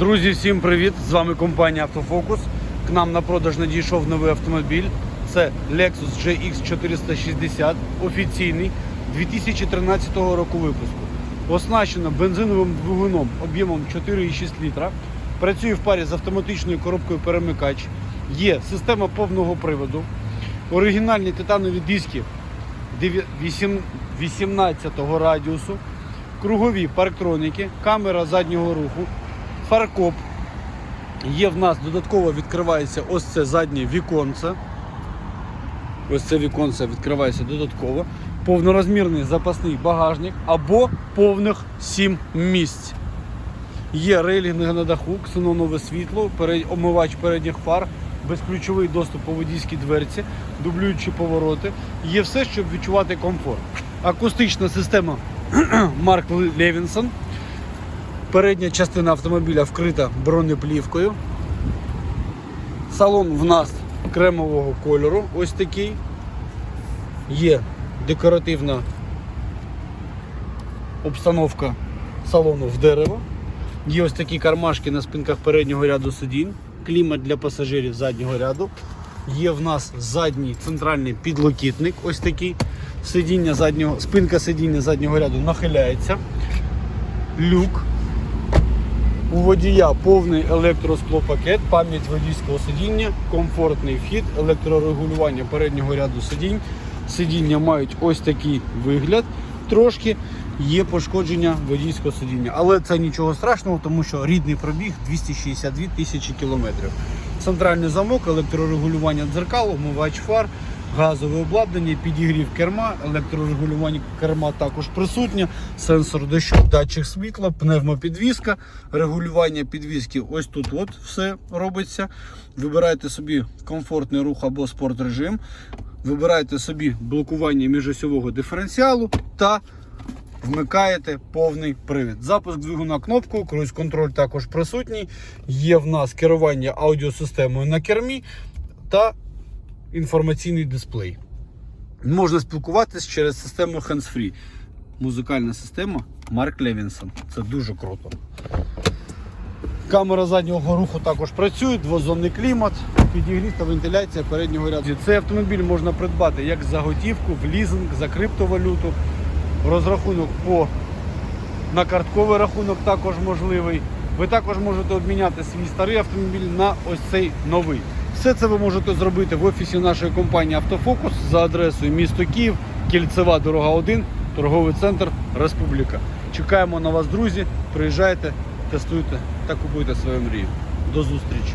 Друзі, всім привіт! З вами компанія Автофокус. К нам на продаж надійшов новий автомобіль. Це Lexus GX 460, офіційний 2013 року випуску. Оснащено бензиновим двигуном об'ємом 4,6 літра. Працює в парі з автоматичною коробкою перемикач. Є система повного приводу. Оригінальні титанові диски 18 радіусу, кругові парктроніки, камера заднього руху, фаркоп. Є в нас додатково відкривається ось це заднє віконце. Ось це віконце відкривається додатково. Повнорозмірний запасний багажник або повних 7 місць. Є рейлінги на даху, ксенонове світло, омивач передніх фар, безключовий доступ по водійській дверці, дублюючі повороти. Є все, щоб відчувати комфорт. Акустична система Марк Левінсон. Передня частина автомобіля вкрита бронеплівкою. Салон в нас кремового кольору, ось такий. Є декоративна обстановка салону в дерево. Є ось такі кармашки на спинках переднього ряду сидінь, клімат для пасажирів заднього ряду. Є в нас задній центральний підлокітник, ось такий. Сидіння заднього, спинка сидіння заднього ряду нахиляється. Люк. У водія повний електросклопакет, пам'ять водійського сидіння, комфортний вхід, електрорегулювання переднього ряду сидінь. Сидіння мають ось такий вигляд. Трошки є пошкодження водійського сидіння. Але це нічого страшного, тому що рідний пробіг 262 тисячі кілометрів. Центральний замок, електрорегулювання дзеркал, омивач фар, газове обладнання, підігрів керма, електрорегулювання керма також присутнє, сенсор дощу, датчик світла, пневмопідвізка, регулювання підвізки. Ось тут от все робиться. Вибирайте собі комфортний рух або спорт-режим. Вибирайте собі блокування міжосьового диференціалу та вмикаєте повний привід. Запуск двигуна кнопкою, круїз контроль також присутній. Є в нас керування аудіосистемою на кермі та інформаційний дисплей. Можна спілкуватись через систему Hands-Free. Музикальна система Марк Левінсон. Це дуже круто. Камера заднього руху також працює, двозонний клімат, підігрів та вентиляція переднього ряду. Цей автомобіль можна придбати як за готівку, в лізинг, за криптовалюту. Розрахунок по на картковий рахунок також можливий. Ви також можете обміняти свій старий автомобіль на ось цей новий. Все це ви можете зробити в офісі нашої компанії Автофокус за адресою місто Київ, Кільцева дорога 1, торговий центр Республіка. Чекаємо на вас, друзі. Приїжджайте, тестуйте та купуйте свою мрію. До зустрічі!